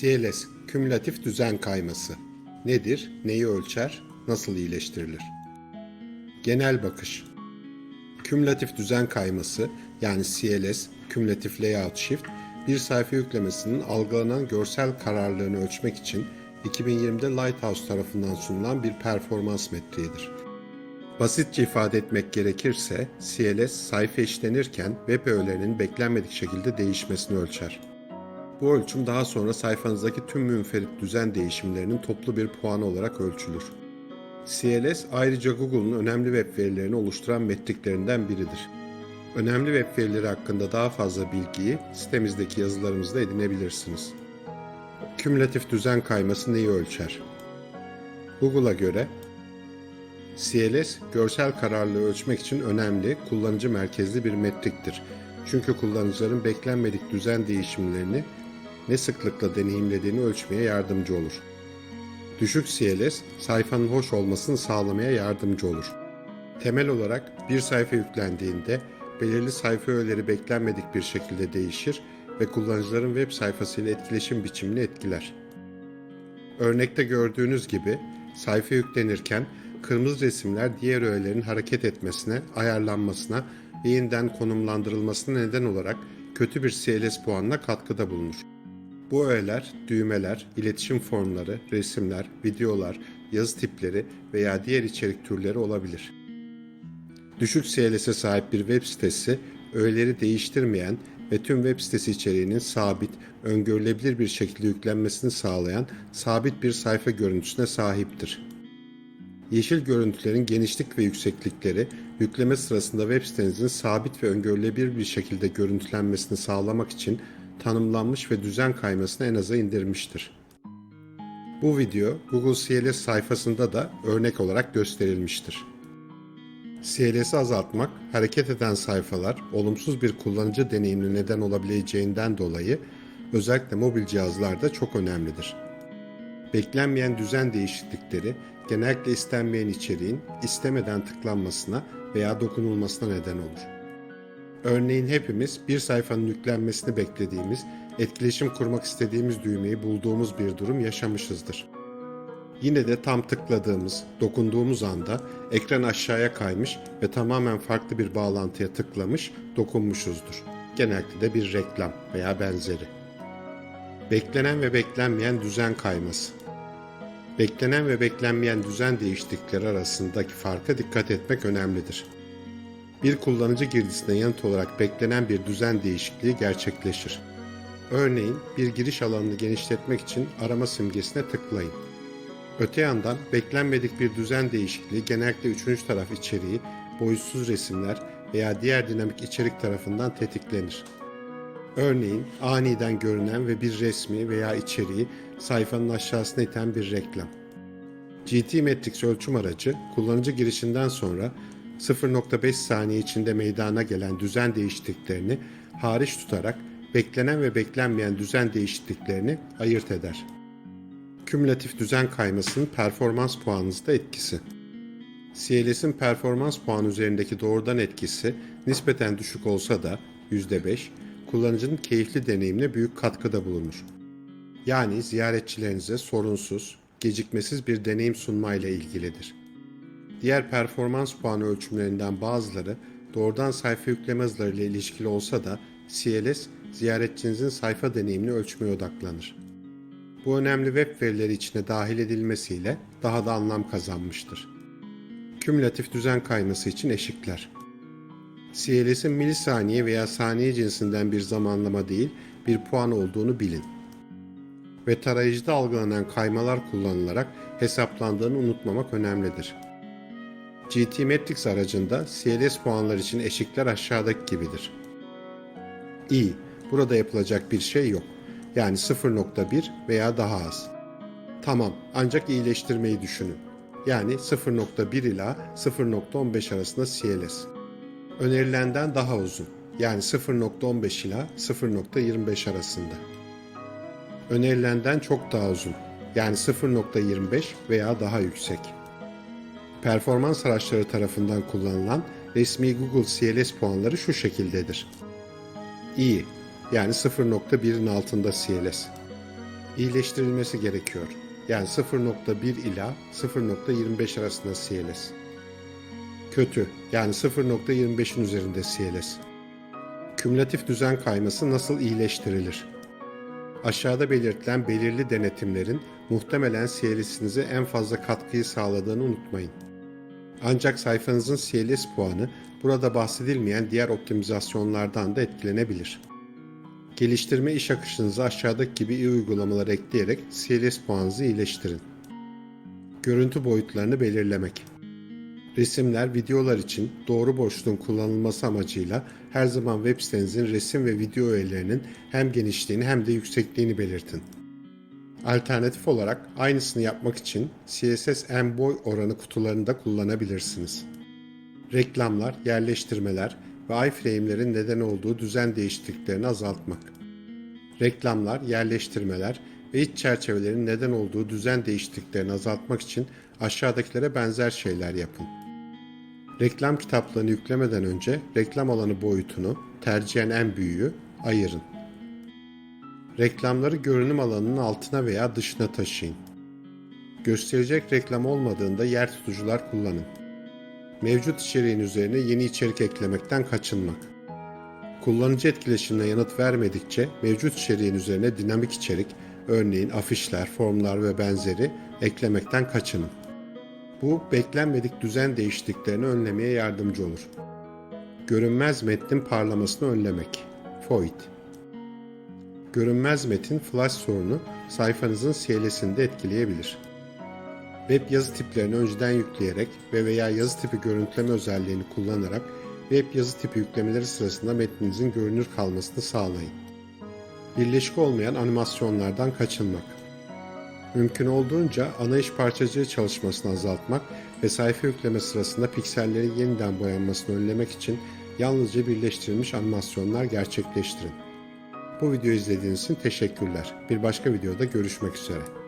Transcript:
CLS, kümülatif düzen kayması. Nedir, neyi ölçer, nasıl iyileştirilir? Genel bakış. Kümülatif düzen kayması yani CLS, kümülatif layout shift, bir sayfa yüklemesinin algılanan görsel kararlılığını ölçmek için 2020'de Lighthouse tarafından sunulan bir performans metriğidir. Basitçe ifade etmek gerekirse, CLS sayfa işlenirken web öğelerinin beklenmedik şekilde değişmesini ölçer. Bu ölçüm daha sonra sayfanızdaki tüm münferit düzen değişimlerinin toplu bir puanı olarak ölçülür. CLS ayrıca Google'un önemli web verilerini oluşturan metriklerinden biridir. Önemli web verileri hakkında daha fazla bilgiyi sitemizdeki yazılarımızda edinebilirsiniz. Kümülatif düzen kayması neyi ölçer? Google'a göre CLS, görsel kararlılığı ölçmek için önemli, kullanıcı merkezli bir metriktir. Çünkü kullanıcıların beklenmedik düzen değişimlerini ne sıklıkla deneyimlediğini ölçmeye yardımcı olur. Düşük CLS, sayfanın hoş olmasını sağlamaya yardımcı olur. Temel olarak bir sayfa yüklendiğinde belirli sayfa öğeleri beklenmedik bir şekilde değişir ve kullanıcıların web sayfasıyla etkileşim biçimini etkiler. Örnekte gördüğünüz gibi sayfa yüklenirken kırmızı resimler diğer öğelerin hareket etmesine, ayarlanmasına ve yeniden konumlandırılmasına neden olarak kötü bir CLS puanına katkıda bulunur. Bu öğeler, düğmeler, iletişim formları, resimler, videolar, yazı tipleri veya diğer içerik türleri olabilir. Düşük CLS'e sahip bir web sitesi, öğeleri değiştirmeyen ve tüm web sitesi içeriğinin sabit, öngörülebilir bir şekilde yüklenmesini sağlayan sabit bir sayfa görüntüsüne sahiptir. Yeşil görüntülerin genişlik ve yükseklikleri yükleme sırasında web sitenizin sabit ve öngörülebilir bir şekilde görüntülenmesini sağlamak için tanımlanmış ve düzen kaymasını en aza indirmiştir. Bu video Google CLS sayfasında da örnek olarak gösterilmiştir. CLS'i azaltmak, hareket eden sayfalar olumsuz bir kullanıcı deneyimine neden olabileceğinden dolayı özellikle mobil cihazlarda çok önemlidir. Beklenmeyen düzen değişiklikleri genellikle istenmeyen içeriğin istemeden tıklanmasına veya dokunulmasına neden olur. Örneğin hepimiz bir sayfanın yüklenmesini beklediğimiz, etkileşim kurmak istediğimiz düğmeyi bulduğumuz bir durum yaşamışızdır. Yine de tam tıkladığımız, dokunduğumuz anda ekran aşağıya kaymış ve tamamen farklı bir bağlantıya tıklamış, dokunmuşuzdur. Genellikle de bir reklam veya benzeri. Beklenen ve beklenmeyen düzen kayması. Beklenen ve beklenmeyen düzen değişiklikleri arasındaki farka dikkat etmek önemlidir. Bir kullanıcı girdisine yanıt olarak beklenen bir düzen değişikliği gerçekleşir. Örneğin bir giriş alanını genişletmek için arama simgesine tıklayın. Öte yandan beklenmedik bir düzen değişikliği genellikle üçüncü taraf içeriği, boyutsuz resimler veya diğer dinamik içerik tarafından tetiklenir. Örneğin aniden görünen ve bir resmi veya içeriği sayfanın aşağısına iten bir reklam. GT Metrics ölçüm aracı kullanıcı girişinden sonra 0.5 saniye içinde meydana gelen düzen değişikliklerini hariç tutarak beklenen ve beklenmeyen düzen değişikliklerini ayırt eder. Kümülatif düzen kaymasının performans puanınızda etkisi. CLS'in performans puanı üzerindeki doğrudan etkisi nispeten düşük olsa da %5, kullanıcının keyifli deneyimine büyük katkıda bulunur. Yani ziyaretçilerinize sorunsuz, gecikmesiz bir deneyim sunmayla ilgilidir. Diğer performans puanı ölçümlerinden bazıları doğrudan sayfa yükleme hızlarıyla ilişkili olsa da CLS ziyaretçinizin sayfa deneyimini ölçmeye odaklanır. Bu önemli web verileri içine dahil edilmesiyle daha da anlam kazanmıştır. Kümülatif düzen kayması için eşikler. CLS'in milisaniye veya saniye cinsinden bir zamanlama değil, bir puan olduğunu bilin. Ve tarayıcıda algılanan kaymalar kullanılarak hesaplandığını unutmamak önemlidir. GT Metrics aracında CLS puanlar için eşikler aşağıdaki gibidir. İyi, burada yapılacak bir şey yok. Yani 0.1 veya daha az. Tamam, ancak iyileştirmeyi düşünün. Yani 0.1 ila 0.15 arasında CLS. Önerilenden daha uzun. Yani 0.15 ila 0.25 arasında. Önerilenden çok daha uzun. Yani 0.25 veya daha yüksek. Performans araçları tarafından kullanılan resmi Google CLS puanları şu şekildedir. İyi, yani 0.1'in altında CLS. iyileştirilmesi gerekiyor. Yani 0.1 ila 0.25 arasında CLS. Kötü yani 0.25'in üzerinde CLS. Kümülatif düzen kayması nasıl iyileştirilir? Aşağıda belirtilen belirli denetimlerin muhtemelen CLS'inize en fazla katkıyı sağladığını unutmayın. Ancak sayfanızın CLS puanı burada bahsedilmeyen diğer optimizasyonlardan da etkilenebilir. Geliştirme iş akışınıza aşağıdaki gibi iyi uygulamalar ekleyerek CLS puanınızı iyileştirin. Görüntü boyutlarını belirlemek. Resimler, videolar için doğru boşluğun kullanılması amacıyla her zaman web sitenizin resim ve video öğelerinin hem genişliğini hem de yüksekliğini belirtin. Alternatif olarak aynısını yapmak için CSS en boy oranı kutularını da kullanabilirsiniz. Reklamlar, yerleştirmeler ve iframe'lerin neden olduğu düzen değişikliklerini azaltmak. Reklamlar, yerleştirmeler ve iç çerçevelerin neden olduğu düzen değişikliklerini azaltmak için aşağıdakilere benzer şeyler yapın. Reklam kitaplarını yüklemeden önce reklam alanı boyutunu, tercihen en büyüğü, ayırın. Reklamları görünüm alanının altına veya dışına taşıyın. Gösterecek reklam olmadığında yer tutucular kullanın. Mevcut içeriğin üzerine yeni içerik eklemekten kaçınmak. Kullanıcı etkileşimine yanıt vermedikçe mevcut içeriğin üzerine dinamik içerik, örneğin afişler, formlar ve benzeri eklemekten kaçının. Bu beklenmedik düzen değişikliklerini önlemeye yardımcı olur. Görünmez metnin parlamasını önlemek. Foid Görünmez metin flash sorunu sayfanızın CLS'ini de etkileyebilir. Web yazı tiplerini önceden yükleyerek ve veya yazı tipi görüntüleme özelliğini kullanarak web yazı tipi yüklemeleri sırasında metninizin görünür kalmasını sağlayın. Birleşik olmayan animasyonlardan kaçınmak. Mümkün olduğunca ana iş parçacığı çalışmasını azaltmak ve sayfa yükleme sırasında piksellerin yeniden boyanmasını önlemek için yalnızca birleştirilmiş animasyonlar gerçekleştirin. Bu videoyu izlediğiniz için teşekkürler. Bir başka videoda görüşmek üzere.